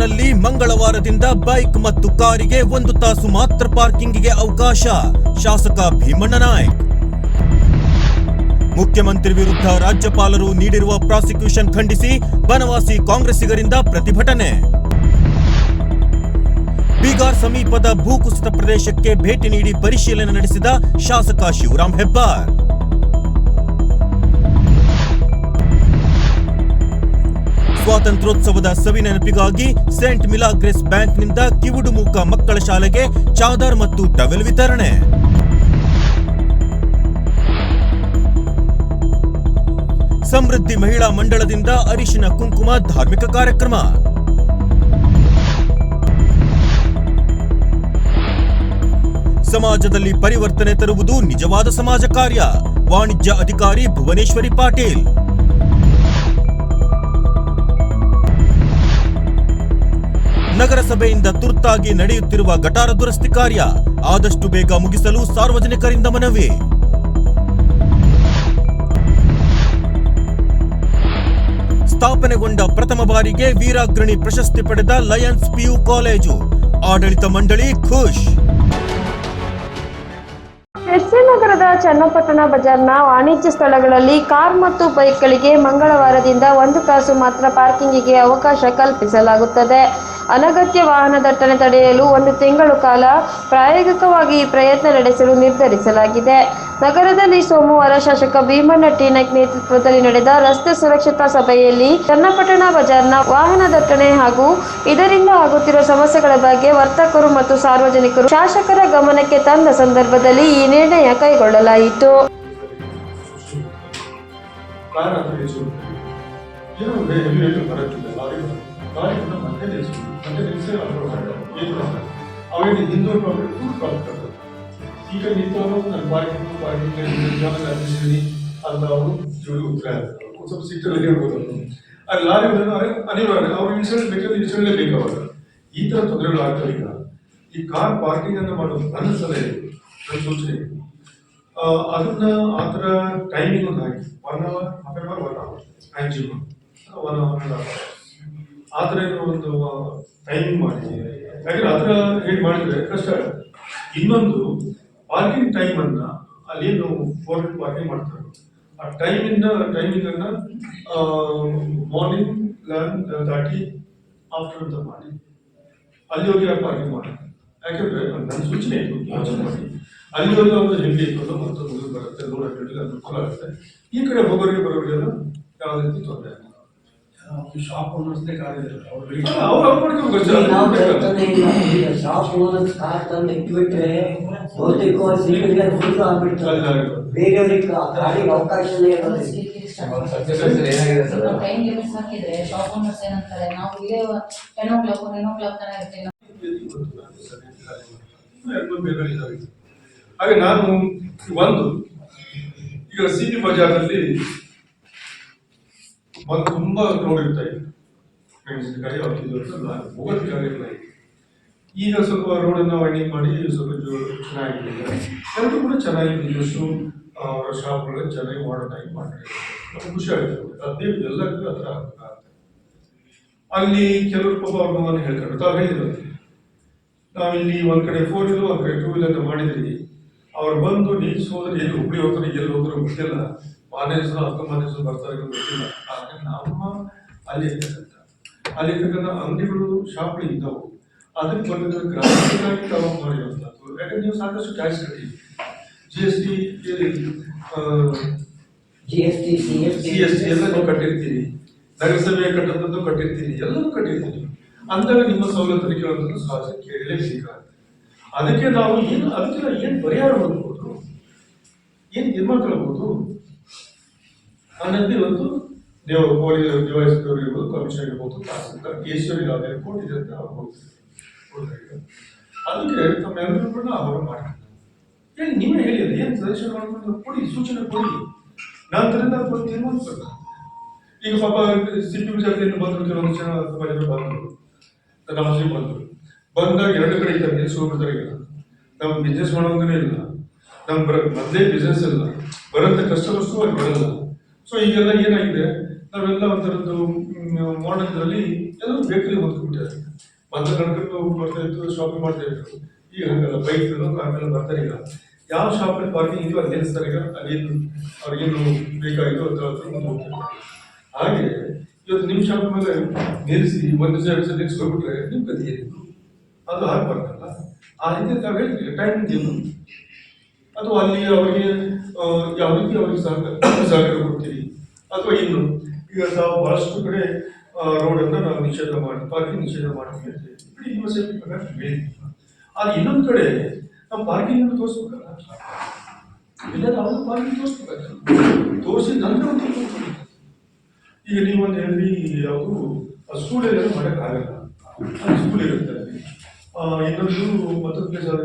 ಬಜಾರ್ನಲ್ಲಿ ಮಂಗಳವಾರದಿಂದ ಬೈಕ್ ಮತ್ತು ಕಾರಿಗೆ ಒಂದು ತಾಸು ಮಾತ್ರ ಪಾರ್ಕಿಂಗ್ಗೆ ಅವಕಾಶ. ಶಾಸಕ ಭೀಮಣ್ಣ ನಾಯ್ಕ್. ಮುಖ್ಯಮಂತ್ರಿ ವಿರುದ್ಧ ರಾಜ್ಯಪಾಲರು ನೀಡಿರುವ ಪ್ರಾಸಿಕ್ಯೂಷನ್ ಖಂಡಿಸಿ ಬನವಾಸಿ ಕಾಂಗ್ರೆಸ್ಸಿಗರಿಂದ ಪ್ರತಿಭಟನೆ. ಬೀಗಾರ್ ಸಮೀಪದ ಭೂಕುಸಿತ ಪ್ರದೇಶಕ್ಕೆ ಭೇಟಿ ನೀಡಿ ಪರಿಶೀಲನೆ ನಡೆಸಿದ ಶಾಸಕ ಶಿವರಾಮ್ ಹೆಬ್ಬಾರ್. ಸ್ವಾತಂತ್ರ್ಯೋತ್ಸವದ ಸವಿ ನೆನಪಿಗಾಗಿ ಸೇಂಟ್ ಮಿಲಾಗ್ರೆಸ್ ಬ್ಯಾಂಕ್ನಿಂದ ಕಿವುಡು ಮೂಕ ಮಕ್ಕಳ ಶಾಲೆಗೆ ಚಾದರ್ ಮತ್ತು ಟವೆಲ್ ವಿತರಣೆ. ಸಮೃದ್ಧಿ ಮಹಿಳಾ ಮಂಡಳದಿಂದ ಅರಿಶಿನ ಕುಂಕುಮ ಧಾರ್ಮಿಕ ಕಾರ್ಯಕ್ರಮ. ಸಮಾಜದಲ್ಲಿ ಪರಿವರ್ತನೆ ತರುವುದು ನಿಜವಾದ ಸಮಾಜ ಕಾರ್ಯ. ವಾಣಿಜ್ಯ ಅಧಿಕಾರಿ ಭುವನೇಶ್ವರಿ ಪಾಟೀಲ್. ನಗರಸಭೆಯಿಂದ ತುರ್ತಾಗಿ ನಡೆಯುತ್ತಿರುವ ಗಟಾರ ದುರಸ್ತಿ ಕಾರ್ಯ ಆದಷ್ಟು ಬೇಗ ಮುಗಿಸಲು ಸಾರ್ವಜನಿಕರಿಂದ ಮನವಿ. ಸ್ಥಾಪನೆಗೊಂಡ ಪ್ರಥಮ ಬಾರಿಗೆ ವೀರಾಗ್ರಣಿ ಪ್ರಶಸ್ತಿ ಪಡೆದ ಲಯನ್ಸ್ ಪಿಯು ಕಾಲೇಜು, ಆಡಳಿತ ಮಂಡಳಿ ಖುಷ್. ನಗರದ ಚನ್ನಪಟ್ಟಣ ಬಜಾರ್ನ ವಾಣಿಜ್ಯ ಸ್ಥಳಗಳಲ್ಲಿ ಕಾರ್ ಮತ್ತು ಬೈಕ್ಗಳಿಗೆ ಮಂಗಳವಾರದಿಂದ ಒಂದು ತಾಸು ಮಾತ್ರ ಪಾರ್ಕಿಂಗಿಗೆ ಅವಕಾಶ ಕಲ್ಪಿಸಲಾಗುತ್ತದೆ. ಅನಗತ್ಯ ವಾಹನ ದಟ್ಟಣೆ ತಡೆಯಲು ಒಂದು ತಿಂಗಳು ಕಾಲ ಪ್ರಾಯೋಗಿಕವಾಗಿ ಈ ಪ್ರಯತ್ನ ನಡೆಸಲು ನಿರ್ಧರಿಸಲಾಗಿದೆ. ನಗರದಲ್ಲಿ ಸೋಮವಾರ ಶಾಸಕ ಭೀಮಣ್ಣ ಟೀನಕ್ ನೇತೃತ್ವದಲ್ಲಿ ನಡೆದ ರಸ್ತೆ ಸುರಕ್ಷತಾ ಸಭೆಯಲ್ಲಿ ಚನ್ನಪಟ್ಟಣ ಬಜಾರ್ನ ವಾಹನ ದಟ್ಟಣೆ ಹಾಗೂ ಇದರಿಂದ ಆಗುತ್ತಿರುವ ಸಮಸ್ಯೆಗಳ ಬಗ್ಗೆ ವರ್ತಕರು ಮತ್ತು ಸಾರ್ವಜನಿಕರು ಶಾಸಕರ ಗಮನಕ್ಕೆ ತಂದ ಸಂದರ್ಭದಲ್ಲಿ ಈ ನಿರ್ಣಯ ಕೈಗೊಳ್ಳಲಾಯಿತು. ಅಂತ ನಿಲ್ಲಿಸುತ್ತೆ ದಿವಸ ಮತ್ತೆ ಮತ್ತೆ ಅವರು ಏನು ಅವೇನು ಹಿಂದೂ ಪ್ರಾಬ್ಲಮ್ ಫುಲ್ ಪ್ರಾಬ್ಲಮ್ ಈಗ ನಿಂತವರು ನನ್ನ ಪಾರ್ಕಿಂಗ್ ಪಾರ್ಕಿಂಗ್ ಅಡ್ಮಿಷನ್ ಅಂತ ಅವರು ಜೋಡಿ ಉತ್ತರ ಒಂದು ಸ್ವಲ್ಪ ಸಿಟ್ಟಲ್ಲಿ ಹೇಳ್ಬೋದು ಅವರು ಆ ಲಾರಿ ಅನಿವಾರ್ಯ ಅವ್ರು ಇನ್ಸೂರೆನ್ಸ್ ಬೇಕಾದ್ರೆ ಇನ್ಸೂರೆನ್ಸ್ ಬೇಕು ಅವಾಗ ಈ ಥರ ತೊಂದರೆಗಳು ಆಗ್ತವೆ ಈಗ ಈ ಕಾರ್ ಪಾರ್ಕಿಂಗ್ ಅನ್ನು ಮಾಡೋದು ನನ್ನ ಸಲಹೆ ನನ್ನ ಸೂಚನೆ ಅದನ್ನ ಆ ಥರ ಟೈಮಿಂಗ್ ಒಂದು ಹಾಕಿ one hour half hour one hour maximum one hour half ಆ ಥರ ಒಂದು ಟೈಮಿಂಗ್ ಮಾಡಿ ಯಾಕಂದ್ರೆ ಆ ಥರ ಹೇಳಿ ಮಾಡಿದ್ರೆ ಕಷ್ಟ. ಇನ್ನೊಂದು ಪಾರ್ಕಿಂಗ್ ಟೈಮನ್ನು ಅಲ್ಲೇನು ಫೋರ್ ಪಾರ್ಕಿಂಗ್ ಮಾಡ್ತಾರೆ. ಆ ಟೈಮಿಂದ ಟೈಮಿಂಗ್ ಅನ್ನ ಮಾರ್ನಿಂಗ್ ಲೆವೆನ್ ದಾಟಿ ಆಫ್ಟರ್ ಅಂತ ಮಾಡಿ ಅಲ್ಲಿ ಹೋಗಿ ಪಾರ್ಕಿಂಗ್ ಮಾಡಿ ಯಾಕಂದ್ರೆ ನನ್ನ ಸೂಚನೆ ಇದು. ಯೋಚನೆ ಮಾಡಿ ಅಲ್ಲಿ ಹೋಗಿ ಒಂದು ಹೆಂಡಿ ಇಟ್ಕೊಂಡು ಮತ್ತೊಂದು ಬರುತ್ತೆ ಗಂಟೆಗೆ ಅನುಕೂಲ ಆಗುತ್ತೆ. ಈ ಕಡೆ ಹೋಗೋರಿಗೆ ಬರೋರಿಗೆಲ್ಲ ಯಾವುದೇ ರೀತಿ ತೊಂದರೆ ಆಗಿಲ್ಲ ಶಾಪ್ ಓನರ್ಸ್ನೇ ಕಾರಿದ್ರು ಅವ್ರಿಗೆ ಅವ್ರು ಅವ್ರು ಮಾಡ್ಕೋಬೇಕು ನಾವು ಅಷ್ಟೇ. ತರ್ತಾನೆ ಇಲ್ಲ ಈಗ ಶಾಪ್ ಓನರ್ಸ್ ಕಾರ್ ತಂದು ಇಟ್ಬಿಟ್ರೆ ಬಹುತೇಕವಾಗಿ ಸಿಟಿಗೆ ಫುಲ್ ಆಗ್ಬಿಡ್ತಾರೆ ಬೇರೆಯವ್ರಿಗೆ ಆ ಗಾಡಿಗೆ ಅವಕಾಶನೇ ಇರೋದಿಲ್ಲ ಟೈಮ್ ಲಿಮಿಟ್ಸ್ ಹಾಕಿದ್ರೆ ಶಾಪ್ ಓನರ್ಸ್ ಏನಂತಾರೆ ನಾವು ಇಲ್ಲೇ ten o'clock nine o'clock ತನಕ ಇರ್ತೀವಿ ಎರಡು ಬೇರೆ ಇದಾವೆ. ಹಾಗೆ ನಾನು ಒಂದು ಈಗ ಸಿ ಬಿ ಬಜಾರ್ನಲ್ಲಿ ಒಂದು ತುಂಬಾ ಕ್ರೌಡ್ ಇರ್ತಾ ಇದೆ ಮೆಣಸಿನಕಾಯಿ ಅವ್ರಿಗೆ ಹೋಗೋದಕ್ಕೆ ಆಗಿಲ್ಲ ಈಗ ಸ್ವಲ್ಪ ರೋಡನ್ನ ವೈಂಡಿಂಗ್ ಮಾಡಿ ಸ್ವಲ್ಪ ಚೆನ್ನಾಗಿದೆ. ಎಲ್ಲರೂ ಕೂಡ ಚೆನ್ನಾಗಿದೆ ಬಿಸ್ನೆಸ್ಸು ಅವರ ಶಾಪ್ಗಳು ಚೆನ್ನಾಗಿ ಮಾಡ್ತಾ ಇದ್ದಾರೆ ಮಾಡಿದ್ದಾರೆ ಖುಷಿ ಆಗುತ್ತೆ ಅದೇ ಎಲ್ಲಕ್ಕೂ ಹತ್ರ ಅಲ್ಲಿ ಕೆಲವರು ಪಾಪ ಅವ್ರ ಮಗನ ಹೇಳ್ತಾರೆ ತಾವು ಹೇಳಿದ್ರು. ನಾವಿಲ್ಲಿ ಒಂದ್ ಕಡೆ ಫೋರ್ ವೀಲರ್ ಒಂದ್ ಕಡೆ ಟೂ ವೀಲರ್ ಮಾಡಿದ್ರಿ ಅವ್ರು ಬಂದು ಹೋದ್ರೆ ಎಲ್ಲಿ ಹುಬ್ಳಿ ಹೋಗ್ತಾರೆ, ಎಲ್ಲಿ ಹೋಗ್ತಾರೆ ಗೊತ್ತಿಲ್ಲ. ಮಾನೇ ಹೆಸರು ಅಕ್ಕ ಮನೆ ಹೆಸರು ಬರ್ತಾರೆ ಗೊತ್ತಿಲ್ಲ. ಆದರೆ ನಮ್ಮ ಅಲ್ಲಿ ಇರ್ತಕ್ಕಂಥ ಅಲ್ಲಿ ಇರ್ತಕ್ಕಂಥ ಅಂಗಡಿಗಳು ಶಾಪ್ಗಳು ಇದ್ದವು. ಅದಕ್ಕೆ ಬಂದಿದ್ದ ಗ್ರಾಹಕರಾಗಿ ತಾವು ಮಾಡಿರುವಂಥದ್ದು. ಯಾಕಂದ್ರೆ ನೀವು ಸಾಕಷ್ಟು ಟ್ಯಾಕ್ಸ್ ಕಟ್ಟಿ G S T G S T C S C S T ಎಲ್ಲ ನೀವು ಕಟ್ಟಿರ್ತೀರಿ. ನಗರಸಭೆ ಕಟ್ಟದಂತೂ ಕಟ್ಟಿರ್ತೀರಿ. ಎಲ್ಲವೂ ಕಟ್ಟಿರ್ತೀರಿ. ಅಂದಾಗ ನಿಮ್ಮ ಸೌಲಭ್ಯ ಕೇಳೋದನ್ನು ಸಹಜ ಕೇಳಲೇಬೇಕಾಗುತ್ತೆ ಅದಕ್ಕೆ ನಾವು ಏನು ಅದಕ್ಕೆಲ್ಲ ಏನು ಪರಿಹಾರ ಹೊಂದ್ಬೋದು ಏನು ತೀರ್ಮಾನ ತಗೊಳ್ಬೋದು ಅನ್ನೋದು ಇವತ್ತು ನೀವು ಪೊಲೀಸ್ ಡಿವೈಸ್ ಇರ್ಬೋದು ಕಮಿಷನರ್ ಇರ್ಬೋದು, ತಹಸೀಲ್ದಾರ್ ಕೇಶವರಿ ಯಾವುದೇ ಕೋರ್ಟ್ ಇದೆ ಅಂತ ಅವ್ರು. ಅದಕ್ಕೆ ತಮ್ಮೆಲ್ಲರೂ ಕೂಡ ಅವರು ಮಾಡ್ತಾರೆ ಹೇಳಿ, ನೀವೇ ಹೇಳಿ, ಅದು ಏನು ಸಜೆಷನ್ ಮಾಡ್ಕೊಂಡು ಕೊಡಿ, ಸೂಚನೆ ಕೊಡಿ. ನಂತರದಿಂದ ಒಂದು ತೀರ್ಮಾನಿಸಬೇಕು. ಈಗ ಪಾಪ ಸಿಟಿ ಪಿ ವಿಚಾರದಿಂದ ಬಂದರು, ಕೆಲವೊಂದು ಜನ ತುಂಬ ಬಂದರು. ನಮ್ಮ ಬಂದರು. ಬಂದಾಗ ಎರಡು ಕಡೆ ಇದ್ದಾರೆ ಹೋಗ್ಬಿಡ್ತಾರೆ ಈಗ ನಮ್ಮ ಬಿಸ್ನೆಸ್ ಮಾಡೋದೇ ಇಲ್ಲ. ನಮ್ಮ ಬರ ಮೊದಲೇ ಬಿಸ್ನೆಸ್ ಇಲ್ಲ. ಬರೋಂಥ ಕಸ್ಟಮರ್ಸು ಅಲ್ಲಿ ಬರಲ್ಲ. ಸೊ ಈಗೆಲ್ಲ ಏನಾಗಿದೆ? ನಾವೆಲ್ಲ ಒಂಥರದ್ದು ಮಾಡರ್ನ್ದಲ್ಲಿ ಎಲ್ಲರೂ ಬೇಕರಿ ಹೊಂದ್ಕೊಂಡ್ಬಿಟ್ಟಿದ್ದಾರೆ ಮೊದಲು ನಡ್ಕೊಂಡು ಬರ್ತಾ ಇತ್ತು ಶಾಪಿಂಗ್ ಮಾಡ್ತಾ ಇದ್ರು. ಈಗ ಹಂಗಲ್ಲ, ಬೈಕ್ ಕಾರ್ಗಳು ಬರ್ತಾರೆ ಈಗ ಯಾವ ಶಾಪಲ್ಲಿ ಪಾರ್ಕಿಂಗ್ ಇದೆಯೋ ಅಲ್ಲಿ ನಿಲ್ಲಿಸ್ತಾರೆ ಈಗ ಅದೇನು ಅವ್ರಿಗೇನು ಬೇಕಾಗಿದೋ ಅಂತ ಹೋಗ್ತಾರೆ. ಹಾಗೆ, ಇವತ್ತು ನಿಮ್ಮ ಶಾಪ್ ಮೇಲೆ ನಿಲ್ಲಿಸಿ, ಒಂದು ದಿವಸ, ಎರಡು ದಿವಸ ನಿಲ್ಲಿಸ್ಕೊಂಡ್ಬಿಟ್ರೆ ನಿಮ್ಮ ಗತಿ ಏನಿತ್ತು ಅದು ಆಗ್ಬಾರ್ದಲ್ಲ ಆ ರೀತಿ ನಾವು ಟೈಮಿಂಗ್ ಏನು ಅಥವಾ ಅಲ್ಲಿ ಅವರಿಗೆ ಯಾವ ರೀತಿ ಅವರಿಗೆ ಸಹಕಾರ ಸಹಕಾರ ಕೊಡ್ತೀರಿ? ಅಥವಾ ಇನ್ನು? ಈಗ ನಾವು ಬಹಳಷ್ಟು ಕಡೆ ರೋಡನ್ನು ನಾವು ನಿಷೇಧ ಮಾಡಿ ಪಾರ್ಕಿಂಗ್ ನಿಷೇಧ ಮಾಡ್ತೀವಿ ಅಂತ ಹೇಳಿದ್ವಿ ಇನ್ನೊಂದು ಕಡೆ, ನಾವು ಪಾರ್ಕಿಂಗ್ ತೋರಿಸ್ಬೇಕಲ್ಲ? ಇಲ್ಲ, ನಾವು ಪಾರ್ಕಿಂಗ್ ತೋರಿಸ್ಬೇಕಲ್ಲ ತೋರಿಸಿ ನಂತರ. ಈಗ ನೀವು ಒಂದು ಹೇಳಿ ಯಾವುದು ಸ್ಕೂಲ್ ಏರಿಯಾ ಮಾಡೋಕ್ಕಾಗಲ್ಲ. ಸ್ಕೂಲ್ ಇರುತ್ತೆ ಇನ್ನೊಂದು ಮತ್ತೊಂದು ಪ್ಲೇಸ್ ಯಾವ್ದು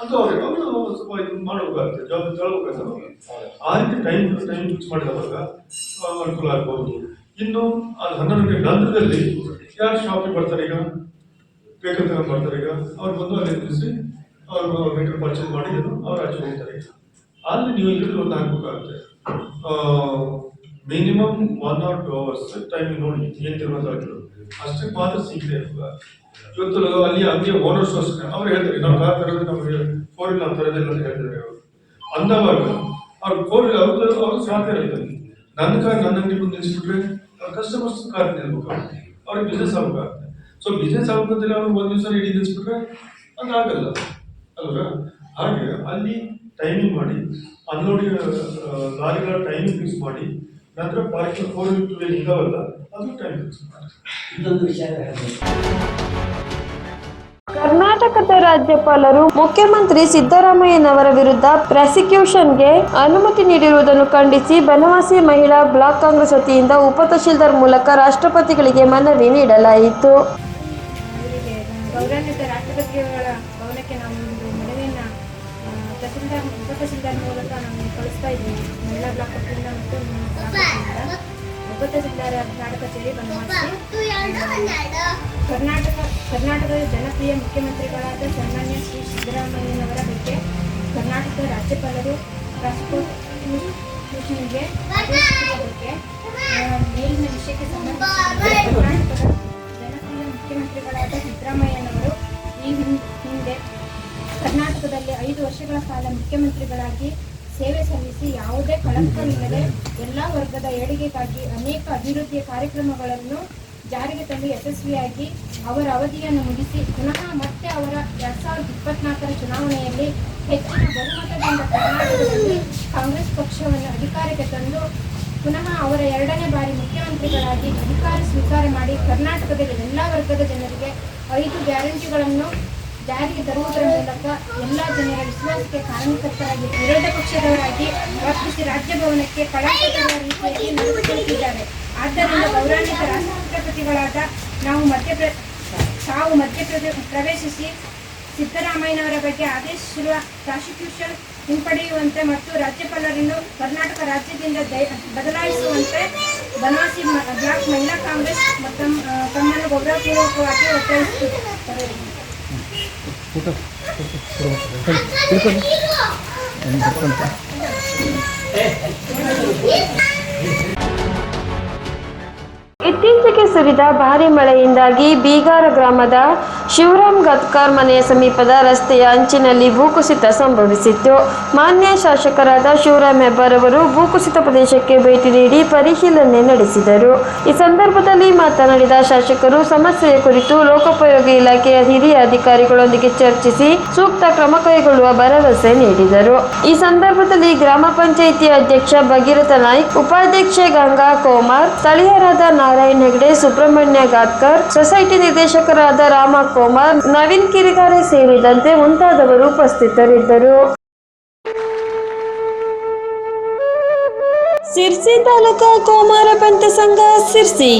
ಅಂತ ಅವ್ರಿಗೆ ಅವರು ಸ್ವಲ್ಪ ಇದು ಮಾಡಬೇಕಾಗುತ್ತೆ ಜವಾಬ್ದಾರಿ ತಗೊಳ್ಬೇಕಾಗುತ್ತೆ. ಆ ರೀತಿ ಟೈಮ್ ಟೈಮ್ ಫಿಕ್ಸ್ ಮಾಡಿದವಾಗ ಅನುಕೂಲ ಆಗ್ಬೋದು. ಇನ್ನು ಅದು ಹನ್ನೊಂದು ಗಂಟೆ ನಂತರದಲ್ಲಿ ಯಾರು ಶಾಪಿಗೆ ಬರ್ತಾರೆ ಈಗ? ಬೇಕಾದ ಬರ್ತಾರೆ ಈಗ. ಅವ್ರು ಬಂದು ಅಲ್ಲಿ ತಿಳಿಸಿ ಅವ್ರು ವೆಹಿಕಲ್ ಪರ್ಚೇಸ್ ಮಾಡಿ ಅವ್ರು ಆಚೆ ಹೋಗ್ತಾರೆ ಅಲ್ಲಿ ನೀವು ಇಲ್ಲಿ ಒಂದು ಹಾಕ್ಬೇಕಾಗುತ್ತೆ minimum one or two hours time ನೋಡಿ, ಏನು ಅಷ್ಟೇ ಅಷ್ಟಕ್ಕೆ ಮಾತ್ರ ಸಿಗದೆ ಇವತ್ತು ಅಲ್ಲಿ ಅಲ್ಲಿಯ ಓನರ್ಸ್ ಅವ್ರು ಹೇಳ್ತಾರೆ, ನಾವು ಕಾರ್ ತರೋದು ನಮಗೆ ಫೋರ್ ಇಲ್ಲ ತರೋದಿಲ್ಲ ಅಂತ ಹೇಳ್ತಾರೆ ಅವರು. ಅಂದವಾಗ ಅವ್ರು ಫೋರ್ ಅವ್ರದ್ದು ಅವ್ರ ಸಾಧ್ಯ ಅಲ್ಲಿ. ನನ್ನ ಕಾರ್ ನನ್ನ ಅಂಗಡಿ ಮುಂದೆ ನಿಲ್ಲಿಸ್ಬಿಟ್ರೆ ಅವ್ರ ಕಸ್ಟಮರ್ಸ್ ಕಾರ್ ನಿಲ್ಬೇಕು ಅವ್ರಿಗೆ ಬಿಸ್ನೆಸ್ ಆಗ್ಬೇಕಾಗುತ್ತೆ. ಸೊ ಬಿಸ್ನೆಸ್ ಆಗ್ಬೇಕಂತೇಳಿ ಅವ್ರು ಒಂದು ದಿವಸ ಇಡೀ ನಿಲ್ಲಿಸ್ಬಿಟ್ರೆ ಅದು ಆಗಲ್ಲ. ಅಲ್ವಾ? ಹಾಗೆ ಅಲ್ಲಿ ಟೈಮಿಂಗ್ ಮಾಡಿ ಅನ್ಲೋಡಿಂಗ್ ಲಾರಿಗಳ ಟೈಮಿಂಗ್ ಫಿಕ್ಸ್ ಮಾಡಿ ನಂತರ ಪಾರ್ಕಿಂಗ್ ಫೋರ್ ಅದು ಟೈಮ್ ವಿಚಾರ ಕರ್ನಾಟಕದ ರಾಜ್ಯಪಾಲರು ಮುಖ್ಯಮಂತ್ರಿ ಸಿದ್ದರಾಮಯ್ಯನವರ ವಿರುದ್ಧ ಪ್ರಾಸಿಕ್ಯೂಷನ್ಗೆ ಅನುಮತಿ ನೀಡಿರುವುದನ್ನು ಖಂಡಿಸಿ ಬನವಾಸಿ ಮಹಿಳಾ ಬ್ಲಾಕ್ ಕಾಂಗ್ರೆಸ್ ವತಿಯಿಂದ ಉಪತಹಶೀಲ್ದಾರ್ ಮೂಲಕ ರಾಷ್ಟ್ರಪತಿಗಳಿಗೆ ಮನವಿ ನೀಡಲಾಯಿತು. ಇವರಿಗೆ ಗೌರವಾನ್ವಿತ ರಾಷ್ಟ್ರಪತಿಗಳ ಭವನಕ್ಕೆ ನಾವು ಒಂದು ಮನವಿಯನ್ನು ತಹಸೀಲ್ದಾರ್ ಉಪ ತಹಸೀಲ್ದಾರ್ ಮೂಲಕ ನಾವು ಕಳಿಸ್ತಾ ಇದ್ದೀವಿ. ಮಹಿಳಾ ಬ್ಲಾಕ್ ವತಿಯಿಂದ ಉಪ ಸಿಂಗಾರ ನಾಡ ಕಚೇರಿ ಕರ್ನಾಟಕ ಕರ್ನಾಟಕದ ಜನಪ್ರಿಯ ಮುಖ್ಯಮಂತ್ರಿಗಳಾದ ಸನ್ಮಾನ್ಯ ಶ್ರೀ ಸಿದ್ದರಾಮಯ್ಯನವರ ಬಗ್ಗೆ ಕರ್ನಾಟಕದ ರಾಜ್ಯಪಾಲರು ಆದೇಶಿಸಿರುವ ಬಗ್ಗೆ ಮೇಲಿನ ವಿಷಯಕ್ಕೆ ಸಂಬಂಧಿಸಿದಂತೆ ಕರ್ನಾಟಕದ ಜನಪ್ರಿಯ ಮುಖ್ಯಮಂತ್ರಿಗಳಾದ ಸಿದ್ದರಾಮಯ್ಯನವರು ಈ ಹಿಂದೆ ಕರ್ನಾಟಕದಲ್ಲಿ ಐದು ವರ್ಷಗಳ ಕಾಲ ಮುಖ್ಯಮಂತ್ರಿಗಳಾಗಿ ಸೇವೆ ಸಲ್ಲಿಸಿ ಯಾವುದೇ ಕಳಂಕವಿಲ್ಲದೆ ಎಲ್ಲ ವರ್ಗದ ಏಳಿಗೆಗಾಗಿ ಅನೇಕ ಅಭಿವೃದ್ಧಿಯ ಕಾರ್ಯಕ್ರಮಗಳನ್ನು ಜಾರಿಗೆ ತಂದು ಯಶಸ್ವಿಯಾಗಿ ಅವರ ಅವಧಿಯನ್ನು ಮುಗಿಸಿ ಪುನಃ ಮತ್ತೆ ಅವರ ಎರಡ್ ಸಾವಿರದ ಇಪ್ಪತ್ನಾಲ್ಕರ ಚುನಾವಣೆಯಲ್ಲಿ ಹೆಚ್ಚಿನ ಬಹುಮತದಿಂದ ಕರ್ನಾಟಕದಲ್ಲಿ ಕಾಂಗ್ರೆಸ್ ಪಕ್ಷವನ್ನು ಅಧಿಕಾರಕ್ಕೆ ತಂದು ಪುನಃ ಅವರ ಎರಡನೇ ಬಾರಿ ಮುಖ್ಯಮಂತ್ರಿಗಳಾಗಿ ಅಧಿಕಾರ ಸ್ವೀಕಾರ ಮಾಡಿ ಕರ್ನಾಟಕದಲ್ಲಿ ಎಲ್ಲ ವರ್ಗದ ಜನರಿಗೆ ಐದು ಗ್ಯಾರಂಟಿಗಳನ್ನು ಜಾರಿಗೆ ತರುವುದರ ಮೂಲಕ ಎಲ್ಲ ಜನರ ವಿಶ್ವಾಸಕ್ಕೆ ಕಾರಣಕರ್ತರಾಗಿ ವಿರೋಧ ಪಕ್ಷದವರಾಗಿ ವರ್ತಿಸಿ ರಾಜ್ಯಭವನಕ್ಕೆ ಕಳಂಕ ತರುವ ರೀತಿಯಲ್ಲಿ ನಡೆಸಿದ್ದಾರೆ ಆದ್ದರಿಂದ ಪೌರಾಣಿಕ ರಾಷ್ಟ್ರಪತಿಗಳಾದ ನಾವು ಮಧ್ಯಪ್ರ ತಾವು ಮಧ್ಯಪ್ರದೇ ಪ್ರವೇಶಿಸಿ ಸಿದ್ದರಾಮಯ್ಯನವರ ಬಗ್ಗೆ ಆದೇಶಿಸಿರುವ ಪ್ರಾಸಿಕ್ಯೂಷನ್ ಹಿಂಪಡೆಯುವಂತೆ ಮತ್ತು ರಾಜ್ಯಪಾಲರನ್ನು ಕರ್ನಾಟಕ ರಾಜ್ಯದಿಂದ ಬದಲಾಯಿಸುವಂತೆ ಬನವಾಸಿ ಮ- ಬ್ಲಾಕ್ ಮಹಿಳಾ ಕಾಂಗ್ರೆಸ್ ಮತ್ತು ಗೌರವಪೂರ್ವಕವಾಗಿ ತಮ್ಮನ್ನು ಗೌರವಪೂರ್ವಕವಾಗಿ ಒತ್ತಾಯಿಸುತ್ತದೆ ಇತ್ತೀಚೆಗೆ ಸುರಿದ ಭಾರಿ ಮಳೆಯಿಂದಾಗಿ ಬೀಗಾರ ಗ್ರಾಮದ ಶಿವರಾಮ್ ಗತ್ಕರ್ ಮನೆಯ ಸಮೀಪದ ರಸ್ತೆಯ ಅಂಚಿನಲ್ಲಿ ಭೂಕುಸಿತ ಸಂಭವಿಸಿತ್ತು. ಮಾನ್ಯ ಶಾಸಕರಾದ ಶಿವರಾಮ್ ಹೆಬ್ಬಾರ್ ಅವರು ಭೂಕುಸಿತ ಪ್ರದೇಶಕ್ಕೆ ಭೇಟಿ ನೀಡಿ ಪರಿಶೀಲನೆ ನಡೆಸಿದರು. ಈ ಸಂದರ್ಭದಲ್ಲಿ ಮಾತನಾಡಿದ ಶಾಸಕರು, ಸಮಸ್ಯೆಯ ಕುರಿತು ಲೋಕೋಪಯೋಗಿ ಇಲಾಖೆಯ ಹಿರಿಯ ಅಧಿಕಾರಿಗಳೊಂದಿಗೆ ಚರ್ಚಿಸಿ ಸೂಕ್ತ ಕ್ರಮ ಕೈಗೊಳ್ಳುವ ಭರವಸೆ ನೀಡಿದರು. ಈ ಸಂದರ್ಭದಲ್ಲಿ ಗ್ರಾಮ ಪಂಚಾಯಿತಿ ಅಧ್ಯಕ್ಷ ಭಗೀರಥ ನಾಯ್ಕ್, ಉಪಾಧ್ಯಕ್ಷೆ ಗಂಗಾ ಕೋಮಾರ್, ಸ್ಥಳೀಯರಾದ ನಾರಾಯಣ್ ಹೆಗ್ಡೆ, ಸುಬ್ರಹ್ಮಣ್ಯ ಗಾದ್ಕರ್, ಸೊಸೈಟಿ ನಿರ್ದೇಶಕರಾದ ರಾಮ ಕುಮಾರ್ ನವೀನ್ ಕಿರಿಗಾರೆ ಸೇರಿದಂತೆ ಮುಂತಾದವರು ಉಪಸ್ಥಿತರಿದ್ದರು. ಸಿರ್ಸಿ ತಾಲೂಕಾ ಕೋಮಾರ ಪಂಥ ಸಂಘ ಸಿರ್ಸಿ.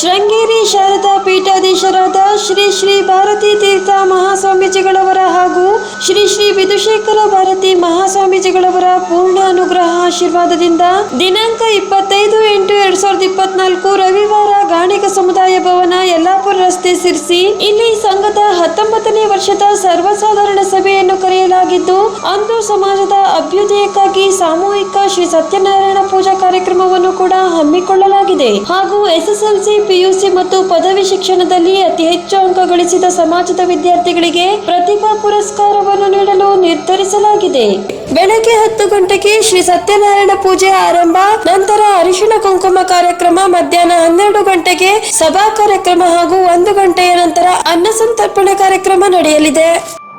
ಶೃಂಗೇರಿ ಶಾರದಾ ಪೀಠಾಧೀಶರಾದ ಶ್ರೀ ಶ್ರೀ ಭಾರತೀ ತೀರ್ಥ ಮಹಾಸ್ವಾಮೀಜಿಗಳವರ ಹಾಗೂ ಶ್ರೀ ಶ್ರೀ ವಿಧುಶೇಖರ ಭಾರತಿ ಮಹಾಸ್ವಾಮೀಜಿಗಳವರ ಪೂರ್ಣ ಅನುಗ್ರಹ ಆಶೀರ್ವಾದದಿಂದ ದಿನಾಂಕ ಇಪ್ಪತ್ತೈದು ಎಂಟು ಎರಡ್ ಸಾವಿರದ ಇಪ್ಪತ್ನಾಲ್ಕು ರವಿವಾರ ಗಾಣಿಕ ಸಮುದಾಯ ಭವನ ಯಲ್ಲಾಪುರ ರಸ್ತೆ ಸಿರಿಸಿ, ಇಲ್ಲಿ ಸಂಘದ ಹತ್ತೊಂಬತ್ತನೇ ವರ್ಷದ ಸರ್ವಸಾಧಾರಣ ಸಭೆಯನ್ನು ಕರೆಯಲಾಗಿದ್ದು, ಅಂದು ಸಮಾಜದ ಅಭ್ಯುದಯಕ್ಕಾಗಿ ಸಾಮೂಹಿಕ ಶ್ರೀ ಸತ್ಯನಾರಾಯಣ ಪೂಜಾ ಕಾರ್ಯಕ್ರಮವನ್ನು ಕೂಡ ಹಮ್ಮಿಕೊಳ್ಳಲಾಗಿದೆ. ಹಾಗೂ ಎಸ್ಎಸ್ಎಲ್ಸಿ, ಪಿಯುಸಿ ಮತ್ತು ಪದವಿ ಶಿಕ್ಷಣದಲ್ಲಿ ಅತಿ ಹೆಚ್ಚು ಅಂಕ ಗಳಿಸಿದ ಸಮಾಜದ ವಿದ್ಯಾರ್ಥಿಗಳಿಗೆ ಪ್ರತಿಭಾ ಪುರಸ್ಕಾರವನ್ನು ನೀಡಲು ನಿರ್ಧರಿಸಲಾಗಿದೆ. ಬೆಳಗ್ಗೆ ಹತ್ತು ಗಂಟೆಗೆ ಶ್ರೀ ಸತ್ಯನಾರಾಯಣ ಪೂಜೆ ಆರಂಭ. ನಂತರ ಅರಿಶಿಣ ಕುಂಕುಮ ಕಾರ್ಯಕ್ರಮ ಮಧ್ಯಾಹ್ನ ಹನ್ನೆರಡು ಗಂಟೆಗೆ ಸಭಾ ಕಾರ್ಯಕ್ರಮ ಹಾಗೂ ಒಂದು ಗಂಟೆಯ ನಂತರ ಅನ್ನ ಸಂತರ್ಪಣೆ ಕಾರ್ಯಕ್ರಮ ನಡೆಯಲಿದೆ.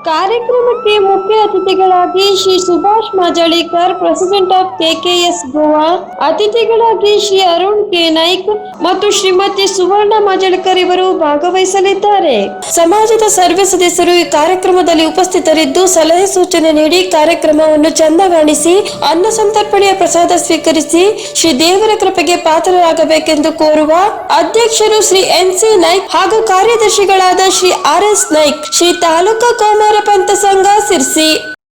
ಕಾರ್ಯಕ್ರಮಕ್ಕೆ ಮುಖ್ಯ ಅತಿಥಿಗಳಾಗಿ Shri Subhash Majalikar president of KKS Goa ಅತಿಥಿಗಳಾಗಿ ಶ್ರೀ ಅರುಣ್ ಕೆ. ನಾಯ್ಕ್ ಮತ್ತು ಶ್ರೀಮತಿ ಸುವರ್ಣ ಮಾಜಳಿಕರ್ ಇವರು ಭಾಗವಹಿಸಲಿದ್ದಾರೆ. ಸಮಾಜದ ಸರ್ವ ಸದಸ್ಯರು ಈ ಕಾರ್ಯಕ್ರಮದಲ್ಲಿ ಉಪಸ್ಥಿತರಿದ್ದು ಸಲಹೆ ಸೂಚನೆ ನೀಡಿ ಕಾರ್ಯಕ್ರಮವನ್ನು ಚಂದಗಾಣಿಸಿ, ಅನ್ನ ಸಂತರ್ಪಣೆಯ ಪ್ರಸಾದ ಸ್ವೀಕರಿಸಿ ಶ್ರೀ ದೇವರ ಕೃಪೆಗೆ ಪಾತ್ರರಾಗಬೇಕೆಂದು ಕೋರುವ ಅಧ್ಯಕ್ಷರು ಶ್ರೀ ಎನ್ ಸಿ ನಾಯ್ಕ್ ಹಾಗೂ ಕಾರ್ಯದರ್ಶಿಗಳಾದ ಶ್ರೀ ಆರ್ ಎಸ್ ನಾಯ್ಕ್, ಶ್ರೀ ತಾಲೂಕಾ ಪಂಥ ಸಂಘ ಸಿರ್ಸಿ.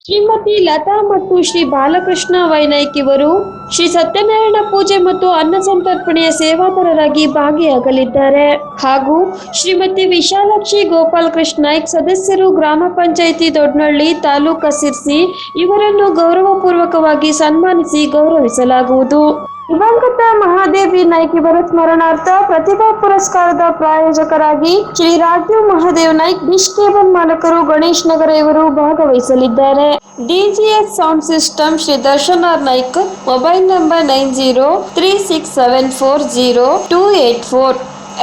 ಶ್ರೀಮತಿ ಲತಾ ಮತ್ತು ಶ್ರೀ ಬಾಲಕೃಷ್ಣ ವೈನಾಯ್ಕ್ ಇವರು ಶ್ರೀ ಸತ್ಯನಾರಾಯಣ ಪೂಜೆ ಮತ್ತು ಅನ್ನ ಸಂತರ್ಪಣೆಯ ಸೇವಾಪರರಾಗಿ ಭಾಗಿಯಾಗಲಿದ್ದಾರೆ. ಹಾಗೂ ಶ್ರೀಮತಿ ವಿಶಾಲಾಕ್ಷಿ ಗೋಪಾಲ್ ಕೃಷ್ಣ ನಾಯ್ಕ್ ಸದಸ್ಯರು ಗ್ರಾಮ ಪಂಚಾಯಿತಿ ದೊಡ್ನಳ್ಳಿ ತಾಲೂಕು ಸಿರ್ಸಿ ಇವರನ್ನು ಗೌರವಪೂರ್ವಕವಾಗಿ ಸನ್ಮಾನಿಸಿ ಗೌರವಿಸಲಾಗುವುದು. ದಿವಂಗತ ಮಹಾದೇವಿ ನಾಯ್ಕ ಇವರ ಸ್ಮರಣಾರ್ಥ ಪ್ರತಿಭಾ ಪುರಸ್ಕಾರದ ಪ್ರಾಯೋಜಕರಾಗಿ ಶ್ರೀ ರಾಜೀವ್ ಮಹಾದೇವ್ ನಾಯ್ಕ್ ಕೇಬಲ್ ಮಾಲಕರು ಗಣೇಶ್ ನಗರ ಇವರು ಭಾಗವಹಿಸಲಿದ್ದಾರೆ. DGS sound system Shri Darshan R Naik, mobile number nine zero three six seven four zero two eight four.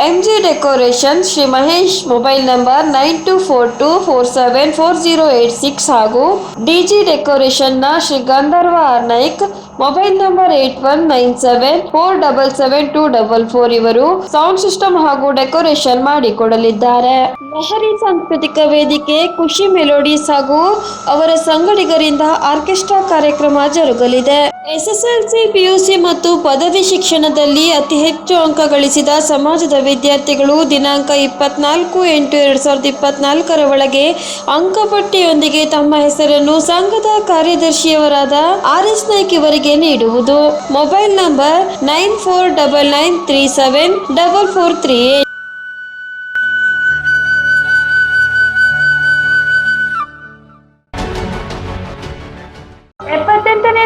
MG decoration Shri Mahesh, mobile number nine two four two four seven four zero eight six ಹಾಗೂ DG ಡೆಕೋರೇಷನ್ನ Shri Gandharva R Naik mobile number eight one nine seven four double seven two double four ಇವರು sound system ಹಾಗೂ decoration ಮಾಡಿಕೊಡಲಿದ್ದಾರೆ ಲಹರಿ ಸಾಂಸ್ಕೃತಿಕ ವೇದಿಕೆ, ಖುಷಿ melodies ಹಾಗೂ ಅವರ ಸಂಗಡಿಗರಿಂದ ಆರ್ಕೆಸ್ಟ್ರಾ ಕಾರ್ಯಕ್ರಮ ಜರುಗಲಿದೆ. ಎಸ್ಎಸ್ಎಲ್ಸಿ, ಪಿಯುಸಿ ಮತ್ತು ಪದವಿ ಶಿಕ್ಷಣದಲ್ಲಿ ಅತಿ ಹೆಚ್ಚು ಅಂಕ ಗಳಿಸಿದ ಸಮಾಜದ ವಿದ್ಯಾರ್ಥಿಗಳು ದಿನಾಂಕ ಇಪ್ಪತ್ನಾಲ್ಕು ಎಂಟು ಎರಡ್ ಸಾವಿರದ ಇಪ್ಪತ್ನಾಲ್ಕರ ಒಳಗೆ ಅಂಕಪಟ್ಟಿಯೊಂದಿಗೆ ತಮ್ಮ ಹೆಸರನ್ನು ಸಂಘದ ಕಾರ್ಯದರ್ಶಿಯವರಾದ ಆರ್ ಎಸ್ ನಾಯ್ಕ್ ಇವರಿಗೆ ನೀಡುವುದು. Mobile number nine four double nine three seven double four three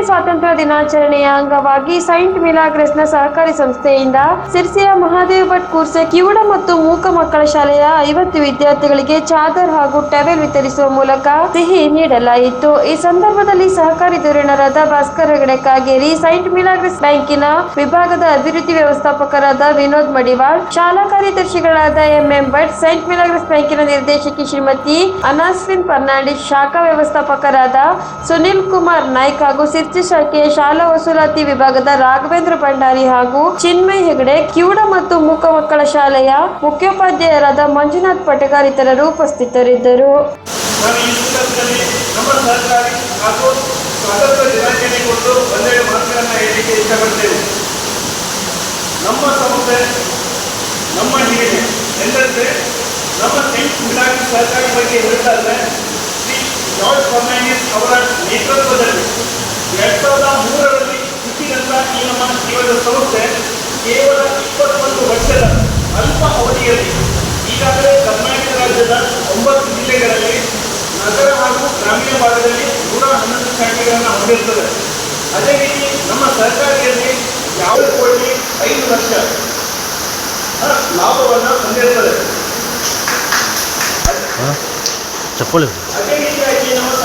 ಸ್ವಾತಂತ್ರ್ಯ ದಿನಾಚರಣೆಯ ಅಂಗವಾಗಿ ಸೈಂಟ್ ಮಿಲಾಗ್ರೆಸ್ನ ಸಹಕಾರಿ ಸಂಸ್ಥೆಯಿಂದ ಸಿರ್ಸಿಯ ಮಹಾದೇವ್ ಭಟ್ ಕೂರ್ಸೆ ಕಿವುಡ ಮತ್ತು ಮೂಕ ಮಕ್ಕಳ ಶಾಲೆಯ ಐವತ್ತು ವಿದ್ಯಾರ್ಥಿಗಳಿಗೆ ಚಾದರ್ ಹಾಗೂ ಟವೆಲ್ ವಿತರಿಸುವ ಮೂಲಕ ಸಿಹಿ ನೀಡಲಾಯಿತು. ಈ ಸಂದರ್ಭದಲ್ಲಿ ಸಹಕಾರಿ ಧುರೀಣರಾದ ಭಾಸ್ಕರ್ ಹೆಗಡೆ ಕಾಗೇರಿ, ಸೈಂಟ್ ಮಿಲಾಗ್ರೆಸ್ ಬ್ಯಾಂಕಿನ ವಿಭಾಗದ ಅಭಿವೃದ್ಧಿ ವ್ಯವಸ್ಥಾಪಕರಾದ ವಿನೋದ್ ಮಡಿವಾಳ್, ಶಾಲಾ ಕಾರ್ಯದರ್ಶಿಗಳಾದ ಎಂಎಂ ಭಟ್, ಸೈಂಟ್ ಮಿಲಾಗ್ರೆಸ್ ಬ್ಯಾಂಕಿನ ನಿರ್ದೇಶಕಿ ಶ್ರೀಮತಿ ಅನಾಸ್ವಿನ್ ಫರ್ನಾಂಡಿಸ್, ಶಾಖಾ ವ್ಯವಸ್ಥಾಪಕರಾದ ಸುನಿಲ್ ಕುಮಾರ್ ನಾಯ್ಕ ಹಾಗೂ ಸಿರ್ಸಿ ಶಾಖೆಯ ಶಾಲಾ ವಸೂಲಾತಿ ವಿಭಾಗದ ರಾಘವೇಂದ್ರ ಭಂಡಾರಿ ಹಾಗೂ ಚಿನ್ಮಯ್ ಹೆಗಡೆ, ಕಿವುಡ ಮತ್ತು ಮೂಕ ಮಕ್ಕಳ ಶಾಲೆಯ ಮುಖ್ಯೋಪಾಧ್ಯಾಯರಾದ ಮಂಜುನಾಥ್ ಪಟಗಾರ್ ಇತರರು ಉಪಸ್ಥಿತರಿದ್ದರು. ನಮ್ಮ ಸಂಸ್ಥೆ ನಮ್ಮ ಹಿರಿಮೆ ಎಂದರೆ ನಮ್ಮ ಮಿಲಾಗಿ ಸರ್ಕಾರಿ ಬಗ್ಗೆ ಹೇಳ್ತಾರೆ ಶ್ರೀ ಜಾರ್ಜ್ ಫರ್ನಾಂಡಿಸ್ ಅವರ ನೇತೃತ್ವದಲ್ಲಿ ನಮ್ಮ ಜೀವನ ಸಂಸ್ಥೆ ಕೇವಲ ಇಪ್ಪತ್ತೊಂದು ವರ್ಷದ ಅಲ್ಪ ಅವಧಿಯಲ್ಲಿ ಈಗಾಗಲೇ ಕರ್ನಾಟಕ ರಾಜ್ಯದ ಒಂಬತ್ತು ಜಿಲ್ಲೆಗಳಲ್ಲಿ ನಗರ ಹಾಗೂ ಗ್ರಾಮೀಣ ಭಾಗದಲ್ಲಿ ನೂರ ಹನ್ನೊಂದು ಶಾಖೆಗಳನ್ನು ಹೊಂದಿರುತ್ತದೆ. ಅದೇ ರೀತಿ ನಮ್ಮ ಸರ್ಕಾರಿಯಲ್ಲಿ ಯಾವ ಕೋಟಿ ಐದು ಆ, ಲಾಭವನ್ನು ಹೊಂದಿರುತ್ತದೆ. ಚಪ್ಪಲಿ.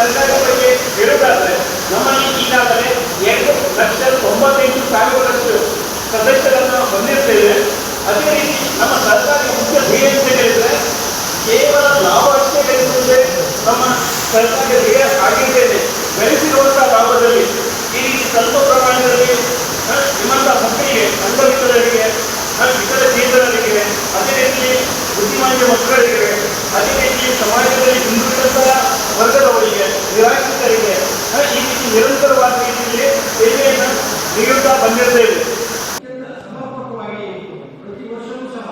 ಸರ್ಕಾರದ ಬಗ್ಗೆ ಹೇಳುವುದಾದರೆ, ನಮ್ಮಲ್ಲಿ ಈಗಾಗಲೇ ಎರಡು ಲಕ್ಷ ಒಂಬತ್ತೈದು ಸಾವಿರದಷ್ಟು ಸದಸ್ಯರನ್ನು ಹೊಂದಿರ್ತೇವೆ ಅದೇ ರೀತಿ ನಮ್ಮ ಸರ್ಕಾರಿ ಮುಖ್ಯ ಧ್ಯೇಯ ಅಂತ ಹೇಳಿದ್ರೆ ಕೇವಲ ಲಾಭ ಅಷ್ಟೇ ಗಳಿಸುವುದೇ ನಮ್ಮ ಸರ್ಕಾರಕ್ಕೆ ಧ್ಯೇಯ ಆಗಿದ್ದೇನೆ ಗಳಿಸಿರುವಂತಹ ಲಾಭದಲ್ಲಿ ಈ ರೀತಿ ಸ್ವಲ್ಪ ಪ್ರಮಾಣದಲ್ಲಿ ನಿಮ್ಮಂಥ ಮಕ್ಕಳಿಗೆ ಅಂಗವಿಕಲರಿಗೆ ಇತರ ಚೇತನರಿಗೆ ಅದೇ ರೀತಿ ಬುದ್ಧಿಮಾನ್ಯ ಮಕ್ಕಳಿಗೆ ಅದೇ ರೀತಿ ಸಮಾಜದಲ್ಲಿ ಹಿಂದುಳಿದಂತಹ ವರ್ಗದವರಿಗೆ ನಿರಾಶ್ರಿತರಿಗೆ ಆ, ಈ ರೀತಿ ನಿರಂತರವಾದ ರೀತಿಯಲ್ಲಿ ಸೇವೆಯನ್ನು ನೀಡುತ್ತಾ ಬಂದಿರ್ತೇವೆ ಸಮರ್ಪಕವಾಗಿ ಪ್ರತಿ ವರ್ಷವೂ ಸಹ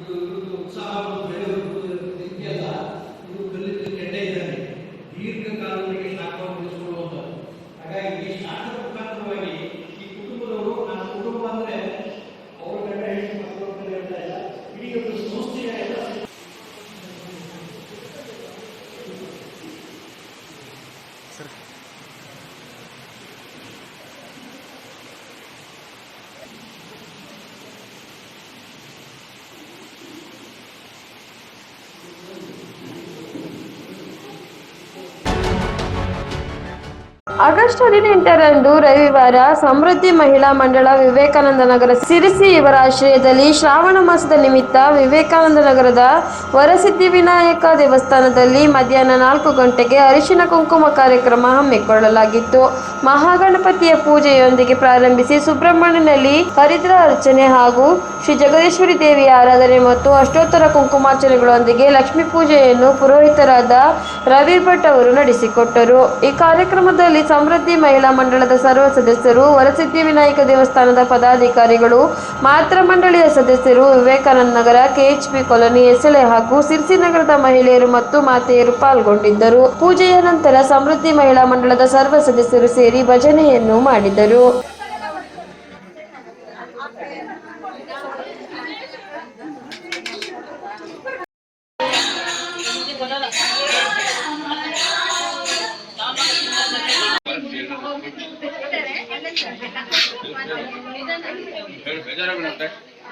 ಇದು ಇದು ಉತ್ಸಾಹ ಮತ್ತು ಬೆಳೆಯುವುದು ಇದೆಯಲ್ಲ ಇದು ಕಲ್ಲಿದ್ದು ಕೆಡ್ಡೆ ಇದ್ದಾನೆ ದೀರ್ಘಕಾಲದವರೆಗೆ ಶಾಖವನ್ನು ಉಳಿಸಿಕೊಳ್ಳುವಂಥದ್ದು ಹಾಗಾಗಿ ಈ ಶಾಖದ ಮುಖಾಂತರವಾಗಿ ಈ ಕುಟುಂಬದವರು ನಮ್ಮ ಕುಟುಂಬ ಅಂದ್ರೆ ಅವ್ರ ಗಂಡ ಹೆಂಡತಿ ಮಕ್ಕಳು ಅಂತ ಹೇಳ್ತಾ ಇಲ್ಲ ಇಡೀ ಒಂದು ಸಂಸ್ಥೆಯ ಎಲ್ಲ ಆಗಸ್ಟ್ ಹದಿನೆಂಟರಂದು ರವಿವಾರ ಸಮೃದ್ಧಿ ಮಹಿಳಾ ಮಂಡಳ ವಿವೇಕಾನಂದ ನಗರ ಸಿರಿಸಿ ಇವರ ಆಶ್ರಯದಲ್ಲಿ ಶ್ರಾವಣ ಮಾಸದ ನಿಮಿತ್ತ ವಿವೇಕಾನಂದ ನಗರದ ವರಸಿದ್ಧಿ ವಿನಾಯಕ ದೇವಸ್ಥಾನದಲ್ಲಿ ಮಧ್ಯಾಹ್ನ ನಾಲ್ಕು ಗಂಟೆಗೆ ಅರಿಶಿನ ಕುಂಕುಮ ಕಾರ್ಯಕ್ರಮ ಹಮ್ಮಿಕೊಳ್ಳಲಾಗಿತ್ತು. ಮಹಾಗಣಪತಿಯ ಪೂಜೆಯೊಂದಿಗೆ ಪ್ರಾರಂಭಿಸಿ ಸುಬ್ರಹ್ಮಣ್ಯನಲ್ಲಿ ಹರಿದ್ರ ಅರ್ಚನೆ ಹಾಗೂ ಶ್ರೀ ಜಗದೀಶ್ವರಿ ದೇವಿಯ ಆರಾಧನೆ ಮತ್ತು ಅಷ್ಟೋತ್ತರ ಕುಂಕುಮಾರ್ಚನೆಗಳೊಂದಿಗೆ ಲಕ್ಷ್ಮೀ ಪೂಜೆಯನ್ನು ಪುರೋಹಿತರಾದ ರವಿ ಭಟ್ ಅವರು ನಡೆಸಿಕೊಟ್ಟರು. ಈ ಕಾರ್ಯಕ್ರಮದಲ್ಲಿ ಸಮೃದ್ಧಿ ಮಹಿಳಾ ಮಂಡಳದ ಸರ್ವ ಸದಸ್ಯರು, ವರಸಿದ್ಧಿ ವಿನಾಯಕ ದೇವಸ್ಥಾನದ ಪದಾಧಿಕಾರಿಗಳು, ಮಾತೃ ಮಂಡಳಿಯ ಸದಸ್ಯರು ವಿವೇಕಾನಂದ ನಗರ, ಕೆಎಚ್ಪಿ ಕಾಲೋನಿ ಎಸಳೆ ಹಾಗೂ ಸಿರ್ಸಿ ನಗರದ ಮಹಿಳೆಯರು ಮತ್ತು ಮಾತೆಯರು ಪಾಲ್ಗೊಂಡಿದ್ದರು. ಪೂಜೆಯ ನಂತರ ಸಮೃದ್ಧಿ ಮಹಿಳಾ ಮಂಡಳದ ಸರ್ವ ಸದಸ್ಯರು ಸೇರಿ ಭಜನೆಯನ್ನು ಮಾಡಿದರು.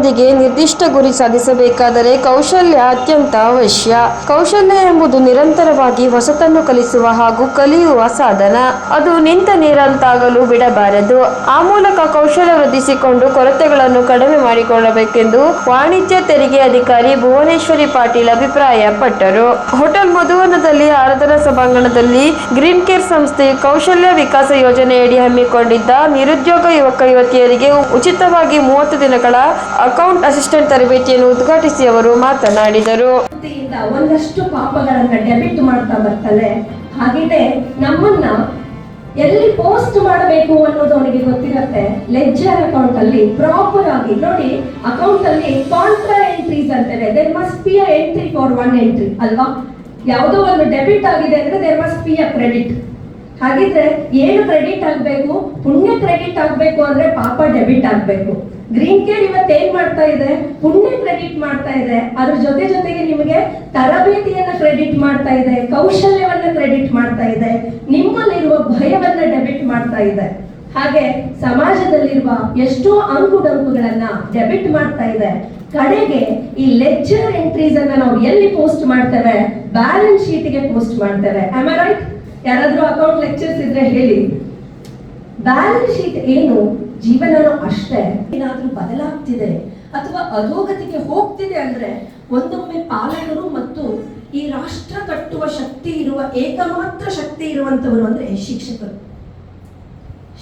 ಛಲದೊಂದಿಗೆ ನಿರ್ದಿಷ್ಟ ಗುರಿ ಸಾಧಿಸಬೇಕಾದರೆ ಕೌಶಲ್ಯ ಅತ್ಯಂತ ಅವಶ್ಯ. ಕೌಶಲ್ಯ ಎಂಬುದು ನಿರಂತರವಾಗಿ ಹೊಸತನ್ನು ಕಲಿಸುವ ಹಾಗೂ ಕಲಿಯುವ ಸಾಧನ. ಅದು ನಿಂತ ನೀರಂತಾಗಲು ಬಿಡಬಾರದು. ಆ ಮೂಲಕ ಕೌಶಲ್ಯ ವೃದ್ಧಿಸಿಕೊಂಡು ಕೊರತೆಗಳನ್ನು ಕಡಿಮೆ ಮಾಡಿಕೊಳ್ಳಬೇಕೆಂದು ವಾಣಿಜ್ಯ ತೆರಿಗೆ ಅಧಿಕಾರಿ ಭುವನೇಶ್ವರಿ ಪಾಟೀಲ್ ಅಭಿಪ್ರಾಯಪಟ್ಟರು. ಹೋಟೆಲ್ ಮಧುವನದಲ್ಲಿ ಆರಾಧನಾ ಸಭಾಂಗಣದಲ್ಲಿ ಗ್ರೀನ್ ಕೇರ್ ಸಂಸ್ಥೆ ಕೌಶಲ್ಯ ವಿಕಾಸ ಯೋಜನೆಯಡಿ ಹಮ್ಮಿಕೊಂಡಿದ್ದ ನಿರುದ್ಯೋಗ ಯುವಕ ಯುವತಿಯರಿಗೆ ಉಚಿತವಾಗಿ ಮೂವತ್ತು ದಿನಗಳ ಅಕೌಂಟ್ ಅಸಿಸ್ಟೆಂಟ್ ತರಬೇತಿಯನ್ನು ಉದ್ಘಾಟಿಸಿ ಅವರು ಮಾತನಾಡಿದರು. ಒಂದಷ್ಟು ಪಾಪಗಳನ್ನ ಡೆಬಿಟ್ ಮಾಡ್ತಾ ಬರ್ತಾರೆ ಹಾಗಿದೆ ನಮ್ಮನ್ನ ಎಲ್ಲಿ ಪೋಸ್ಟ್ ಮಾಡಬೇಕು ಅನ್ನೋದು ಅವನಿಗೆ ಗೊತ್ತಿರತ್ತೆ. ಲೆಜ್ಜರ್ ಅಕೌಂಟ್ ಅಲ್ಲಿ ಪ್ರಾಪರ್ ಆಗಿ ನೋಡಿ ಅಕೌಂಟ್ ಅಲ್ಲಿ ಕಾಂಟ್ರಾ ಎಂಟ್ರೀಸ್ ಅಂತಾರೆ there must be entry for one entry ಅಲ್ವಾ? ಯಾವುದೋ ಒಂದು ಡೆಬಿಟ್ ಆಗಿದೆ ಅಂದ್ರೆ there must be a credit ಹಾಗಿದ್ರೆ ಏನು ಕ್ರೆಡಿಟ್ ಆಗ್ಬೇಕು? ಪುಣ್ಯ ಕ್ರೆಡಿಟ್ ಆಗ್ಬೇಕು ಅಂದ್ರೆ ಪಾಪ ಡೆಬಿಟ್ ಆಗ್ಬೇಕು. ಗ್ರೀನ್ ಕೇರ್ ಇವತ್ತು ಏನ್ ಮಾಡ್ತಾ ಇದೆ? ಪುಣ್ಯ ಕ್ರೆಡಿಟ್ ಮಾಡ್ತಾ ಇದೆ. ಅದ್ರ ಜೊತೆ ಜೊತೆಗೆ ನಿಮಗೆ ತರಬೇತಿಯನ್ನ ಕ್ರೆಡಿಟ್ ಮಾಡ್ತಾ ಇದೆ, ಕೌಶಲ್ಯವನ್ನ ಕ್ರೆಡಿಟ್ ಮಾಡ್ತಾ ಇದೆ, ನಿಮ್ಮಲ್ಲಿರುವ ಭಯವನ್ನ ಡೆಬಿಟ್ ಮಾಡ್ತಾ ಇದೆ. ಹಾಗೆ ಸಮಾಜದಲ್ಲಿರುವ ಎಷ್ಟೋ ಅಂಕುಡಂಕುಗಳನ್ನ ಡೆಬಿಟ್ ಮಾಡ್ತಾ ಇದೆ. ಕಡೆಗೆ ಈ ಲೆಕ್ಚರ್ ಎಂಟ್ರೀಸ್ ಅನ್ನ ನಾವು ಎಲ್ಲಿ ಪೋಸ್ಟ್ ಮಾಡ್ತೇವೆ? ಬ್ಯಾಲೆನ್ಸ್ ಶೀಟ್ಗೆ ಪೋಸ್ಟ್ ಮಾಡ್ತೇವೆ. ರೈಟ್ ಯಾರಾದ್ರೂ ಅಕೌಂಟ್ ಲೆಕ್ಚರ್ಸ್ ಇದ್ರೆ ಹೇಳಿ. ಬ್ಯಾಲೆನ್ಸ್ ಶೀಟ್ ಏನು? ಜೀವನನೂ ಅಷ್ಟೇ. ಏನಾದ್ರೂ ಬದಲಾಗ್ತಿದೆ ಅಥವಾ ಅಧೋಗತಿಗೆ ಹೋಗ್ತಿದೆ ಅಂದ್ರೆ ಒಂದೊಮ್ಮೆ ಪಾಲಕರು ಮತ್ತು ಈ ರಾಷ್ಟ್ರ ಕಟ್ಟುವ ಶಕ್ತಿ ಇರುವ ಏಕಮಾತ್ರ ಶಕ್ತಿ ಇರುವಂತವರು ಅಂದ್ರೆ ಶಿಕ್ಷಕರು.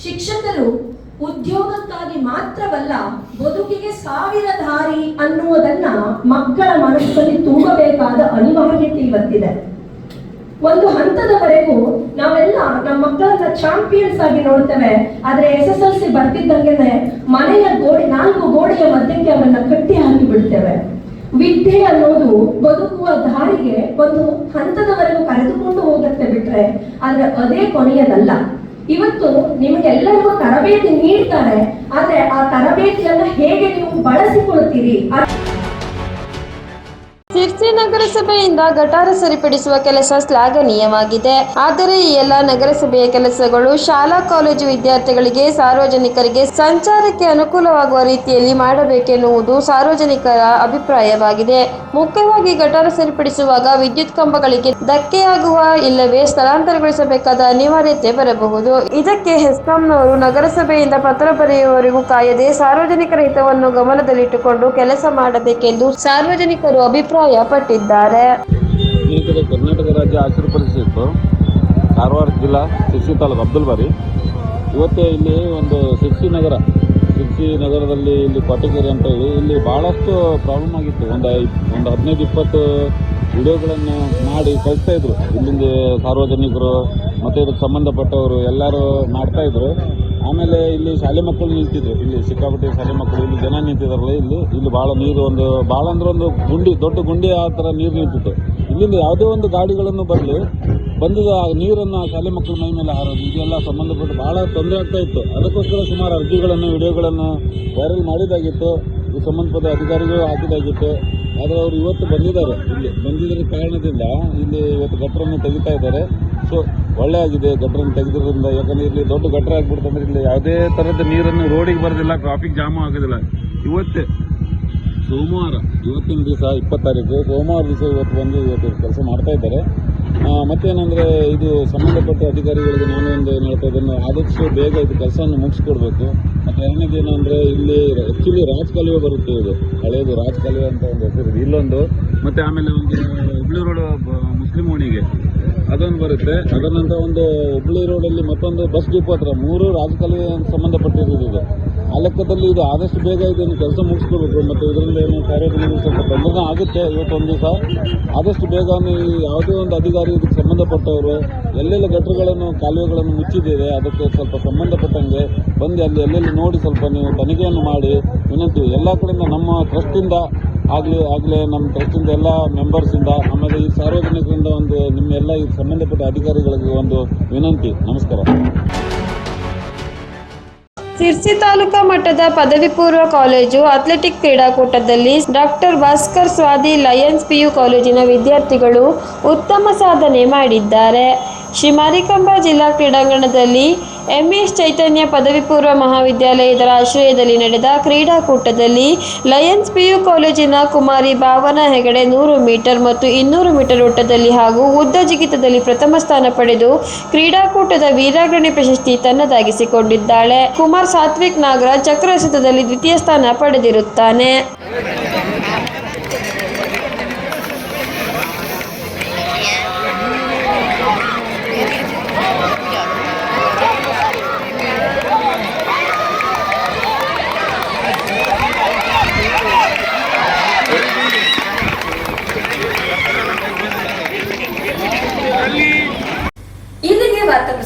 ಶಿಕ್ಷಕರು ಉದ್ಯೋಗಕ್ಕಾಗಿ ಮಾತ್ರವಲ್ಲ ಬದುಕಿಗೆ ಸಾವಿರ ದಾರಿ ಅನ್ನುವುದನ್ನ ಮಕ್ಕಳ ಮನಸ್ಸಲ್ಲಿ ತುಂಬಬೇಕಾದ ಅನಿವಾರ್ಯತೆ ಇವತ್ತಿದೆ. ಒಂದು ಹಂತದವರೆಗೂ ನಾವೆಲ್ಲ ನಮ್ಮ ಮಕ್ಕಳನ್ನ ಚಾಂಪಿಯನ್ಸ್ ಆಗಿ ನೋಡ್ತೇವೆ. ಆದ್ರೆ ಎಸ್ ಎಸ್ ಎಲ್ ಸಿ ಬರ್ತಿದ್ದಂಗೆನೆ ಮನೆಯ ಗೋಡೆ, ನಾಲ್ಕು ಗೋಡೆಯ ಮಧ್ಯಕ್ಕೆ ಅವನ್ನ ಕಟ್ಟಿ ಹಾಕಿ ಬಿಡ್ತೇವೆ. ವಿದ್ಯೆ ಅನ್ನೋದು ಬದುಕುವ ದಾರಿಗೆ ಒಂದು ಹಂತದವರೆಗೂ ಕರೆದುಕೊಂಡು ಹೋಗುತ್ತೆ ಬಿಟ್ರೆ ಆದ್ರೆ ಅದೇ ಕೊನೆಯದಲ್ಲ. ಇವತ್ತು ನಿಮಗೆಲ್ಲರಿಗೂ ತರಬೇತಿ ನೀಡ್ತಾರೆ, ಆದ್ರೆ ಆ ತರಬೇತಿಯನ್ನ ಹೇಗೆ ನೀವು ಬಳಸಿಕೊಳ್ತೀರಿ? ಶಿರ್ಸಿ ನಗರಸಭೆಯಿಂದ ಗಟಾರ ಸರಿಪಡಿಸುವ ಕೆಲಸ ಶ್ಲಾಘನೀಯವಾಗಿದೆ. ಆದರೆ ಈ ಎಲ್ಲ ನಗರಸಭೆಯ ಕೆಲಸಗಳು ಶಾಲಾ ಕಾಲೇಜು ವಿದ್ಯಾರ್ಥಿಗಳಿಗೆ, ಸಾರ್ವಜನಿಕರಿಗೆ ಸಂಚಾರಕ್ಕೆ ಅನುಕೂಲವಾಗುವ ರೀತಿಯಲ್ಲಿ ಮಾಡಬೇಕೆನ್ನುವುದು ಸಾರ್ವಜನಿಕರ ಅಭಿಪ್ರಾಯವಾಗಿದೆ. ಮುಖ್ಯವಾಗಿ ಗಟಾರ ಸರಿಪಡಿಸುವಾಗ ವಿದ್ಯುತ್ ಕಂಬಗಳಿಗೆ ಧಕ್ಕೆಯಾಗುವ ಇಲ್ಲವೇ ಸ್ಥಳಾಂತರಗೊಳಿಸಬೇಕಾದ ಅನಿವಾರ್ಯತೆ ಬರಬಹುದು. ಇದಕ್ಕೆ ಹೆಸ್ಕಾಂನವರು ನಗರಸಭೆಯಿಂದ ಪತ್ರ ಬರೆಯುವವರೆಗೂ ಕಾಯದೆ ಸಾರ್ವಜನಿಕರ ಹಿತವನ್ನು ಗಮನದಲ್ಲಿಟ್ಟುಕೊಂಡು ಕೆಲಸ ಮಾಡಬೇಕೆಂದು ಸಾರ್ವಜನಿಕರು ಅಭಿಪ್ರಾಯಪಟ್ಟಿದ್ದಾರೆ ಸ್ನೇಹಿತರೆ ಕರ್ನಾಟಕ ರಾಜ್ಯ ಹಸಿರು ಪರಿಷತ್ತು ಕಾರವಾರ ಜಿಲ್ಲಾ ಶಿರ್ಸಿ ತಾಲೂಕು ಅಬ್ದುಲ್ ಬಾರಿ. ಇವತ್ತೇ ಇಲ್ಲಿ ಒಂದು ಶಿರ್ಸಿ ನಗರ ಶಿರ್ಸಿ ನಗರದಲ್ಲಿ ಇಲ್ಲಿ ಕೊಟ್ಟಿಗೆರೆ ಅಂತ ಹೇಳಿ, ಇಲ್ಲಿ ಭಾಳಷ್ಟು ಪ್ರಾಬ್ಲಮ್ ಆಗಿತ್ತು. ಒಂದು ಒಂದು ಹದಿನೈದು, ಇಪ್ಪತ್ತು ವಿಡಿಯೋಗಳನ್ನು ಮಾಡಿ ಕಳಿಸ್ತಾ ಇದ್ರು. ಇಲ್ಲಿಂದ ಸಾರ್ವಜನಿಕರು ಮತ್ತು ಇದಕ್ಕೆ ಸಂಬಂಧಪಟ್ಟವರು ಎಲ್ಲರೂ ಮಾಡ್ತಾ ಇದ್ರು. ಆಮೇಲೆ ಇಲ್ಲಿ ಶಾಲೆ ಮಕ್ಕಳು ನಿಂತಿದ್ರು. ಇಲ್ಲಿ ಸಿಕ್ಕಾಪಟ್ಟೆ ಶಾಲೆ ಮಕ್ಕಳು, ಇಲ್ಲಿ ಜನ ನಿಂತಿದಾರಲ್ಲ ಇಲ್ಲಿ. ಇಲ್ಲಿ ಭಾಳ ನೀರು ಒಂದು ಭಾಳ ಅಂದ್ರೆ ಒಂದು ಗುಂಡಿ, ದೊಡ್ಡ ಗುಂಡಿ ಆ ಥರ ನೀರು ನಿಂತಿತ್ತು. ಇಲ್ಲಿಂದ ಯಾವುದೇ ಒಂದು ಗಾಡಿಗಳನ್ನು ಬರಲಿ ಬಂದದ ಆ ನೀರನ್ನು ಶಾಲೆ ಮಕ್ಕಳ ಮೈ ಮೇಲೆ ಹಾರೋದು, ಇದೆಲ್ಲ ಸಂಬಂಧಪಟ್ಟು ಭಾಳ ತೊಂದರೆ ಆಗ್ತಾ ಇತ್ತು. ಅದಕ್ಕೋಸ್ಕರ ಸುಮಾರು ಅರ್ಜಿಗಳನ್ನು, ವಿಡಿಯೋಗಳನ್ನು ವೈರಲ್ ಮಾಡಿದಾಗಿತ್ತು ಈ ಸಂಬಂಧಪಟ್ಟ ಅಧಿಕಾರಿಗಳು ಹಾಕಿದಾಗಿತ್ತು ಆದರೆ ಅವರು ಇವತ್ತು ಬಂದಿದ್ದಾರೆ. ಇಲ್ಲಿ ಬಂದಿದ್ದರ ಕಾರಣದಿಂದ ಇಲ್ಲಿ ಇವತ್ತು ಗಟ್ಟರನ್ನು ತೆಗಿತಾ ಇದ್ದಾರೆ. ಸೊ ಒಳ್ಳೆ ಆಗಿದೆ ಗಟ್ಟರನ್ನು ತೆಗೆದ್ರಿಂದ ಯಾಕಂದರೆ ಇಲ್ಲಿ ದೊಡ್ಡ ಗಟ್ಟರ ಆಗ್ಬಿಡ್ತಂದ್ರೆ ಇಲ್ಲಿ ಯಾವುದೇ ಥರದ ನೀರನ್ನು ರೋಡಿಗೆ ಬರೋದಿಲ್ಲ ಟ್ರಾಫಿಕ್ ಜಾಮು ಆಗೋದಿಲ್ಲ. ಇವತ್ತೇ ಸೋಮವಾರ, ಇವತ್ತಿನ ದಿವಸ ಇಪ್ಪತ್ತು ತಾರೀಕು ಸೋಮವಾರ ದಿವಸ ಇವತ್ತು ಬಂದು ಇವತ್ತು ಕೆಲಸ ಮಾಡ್ತಾ ಇದ್ದಾರೆ. ಮತ್ತೇನಂದರೆ ಇದು ಸಂಬಂಧಪಟ್ಟ ಅಧಿಕಾರಿಗಳಿಗೆ ನಾನು ಒಂದು ಏನು ಹೇಳ್ತಾ ಇದ್ದೇನೆ, ಆದಷ್ಟು ಬೇಗ ಇದು ಕೆಲಸವನ್ನು ಮುಗಿಸ್ಕೊಡ್ಬೇಕು. ಮತ್ತು ಎರಡನೇದು ಏನಂದರೆ, ಇಲ್ಲಿ ಆ್ಯಕ್ಚುಲಿ ರಾಜಕಾಲುವೆ ಬರುತ್ತೆ ಇದು. ಹಳೆಯದು ರಾಜಕಾಲುವೆ ಅಂತ ಒಂದು ಹೆಸರು ಇಲ್ಲೊಂದು. ಮತ್ತು ಆಮೇಲೆ ಒಂದು ಹುಬ್ಳಿ ರೋಡ್ ಓಣಿಗೆ. ಅದೊಂದು ಬರುತ್ತೆ. ಅದರ ಒಂದು ಹುಬ್ಳಿ ರೋಡಲ್ಲಿ ಮತ್ತೊಂದು ಬಸ್ ಡಿಪೋ ಹತ್ರ ಮೂರು ರಾಜಕಾಲುವೆ ಸಂಬಂಧಪಟ್ಟಿರೋದು ಇದು ಆ ಲೆಕ್ಕದಲ್ಲಿ ಇದು ಆದಷ್ಟು ಬೇಗ ಇದನ್ನು ಕೆಲಸ ಮುಗಿಸ್ಕೋಬೇಕು ಮತ್ತು ಇದರಿಂದ ಏನು ಕಾರ್ಯಕ್ರಮಗಳು ಸ್ವಲ್ಪ ತೊಂದರೆ ಆಗುತ್ತೆ ಇವತ್ತೊಂದು ದಿವಸ. ಆದಷ್ಟು ಬೇಗ ಯಾವುದೇ ಒಂದು ಅಧಿಕಾರಿ ಇದಕ್ಕೆ ಸಂಬಂಧಪಟ್ಟವರು ಎಲ್ಲೆಲ್ಲ ಗಟ್ಟರುಗಳನ್ನು ಕಾಲುವೆಗಳನ್ನು ಮುಚ್ಚಿದ್ದೇವೆ ಅದಕ್ಕೆ ಸ್ವಲ್ಪ ಸಂಬಂಧಪಟ್ಟಂಗೆ ಬಂದು ಅಲ್ಲಿ ಎಲ್ಲೆಲ್ಲಿ ನೋಡಿ ಸ್ವಲ್ಪ ನೀವು ತನಿಖೆಯನ್ನು ಮಾಡಿ ವಿನಂತಿ. ಎಲ್ಲ ಕಡೆಯಿಂದ ನಮ್ಮ ಟ್ರಸ್ಟಿಂದ ಆಗಲಿ, ಆಗಲೇ ನಮ್ಮ ಟ್ರಸ್ಟಿಂದ ಎಲ್ಲ ಮೆಂಬರ್ಸಿಂದ ಆಮೇಲೆ ಈ ಸಾರ್ವಜನಿಕರಿಂದ ಒಂದು ನಿಮ್ಮೆಲ್ಲ ಈ ಸಂಬಂಧಪಟ್ಟ ಅಧಿಕಾರಿಗಳಿಗೆ ಒಂದು ವಿನಂತಿ. ನಮಸ್ಕಾರ. ಸಿರ್ಸಿ ತಾಲೂಕಾ ಮಟ್ಟದ ಪದವಿ ಪೂರ್ವ ಕಾಲೇಜು ಅಥ್ಲೆಟಿಕ್ ಕ್ರೀಡಾಕೂಟದಲ್ಲಿ doctor Bhaskar Swadi lions PU ಕಾಲೇಜಿನ ವಿದ್ಯಾರ್ಥಿಗಳು ಉತ್ತಮ ಸಾಧನೆ ಮಾಡಿದ್ದಾರೆ. ಶ್ರೀ ಮಾರಿಕಾಂಬಾ ಜಿಲ್ಲಾ ಕ್ರೀಡಾಂಗಣದಲ್ಲಿ ಎಂಎಸ್ ಚೈತನ್ಯ ಪದವಿ ಪೂರ್ವ ಮಹಾವಿದ್ಯಾಲಯದ ಆಶ್ರಯದಲ್ಲಿ ನಡೆದ ಕ್ರೀಡಾಕೂಟದಲ್ಲಿ ಲಯನ್ಸ್ ಪಿಯು ಕಾಲೇಜಿನ ಕುಮಾರಿ ಭಾವನಾ ಹೆಗಡೆ ನೂರು ಮೀಟರ್ ಮತ್ತು ಇನ್ನೂರು ಮೀಟರ್ ಓಟದಲ್ಲಿ ಹಾಗೂ ಉದ್ದ ಜಿಗಿತದಲ್ಲಿ ಪ್ರಥಮ ಸ್ಥಾನ ಪಡೆದು ಕ್ರೀಡಾಕೂಟದ ವೀರಾಗ್ರಣಿ ಪ್ರಶಸ್ತಿ ತನ್ನದಾಗಿಸಿಕೊಂಡಿದ್ದಾಳೆ. ಕುಮಾರ್ ಸಾತ್ವಿಕ್ ನಾಗರಾಜ್ ಚಕ್ರ ಎಸೆತದಲ್ಲಿ ದ್ವಿತೀಯ ಸ್ಥಾನ ಪಡೆದಿರುತ್ತಾನೆ.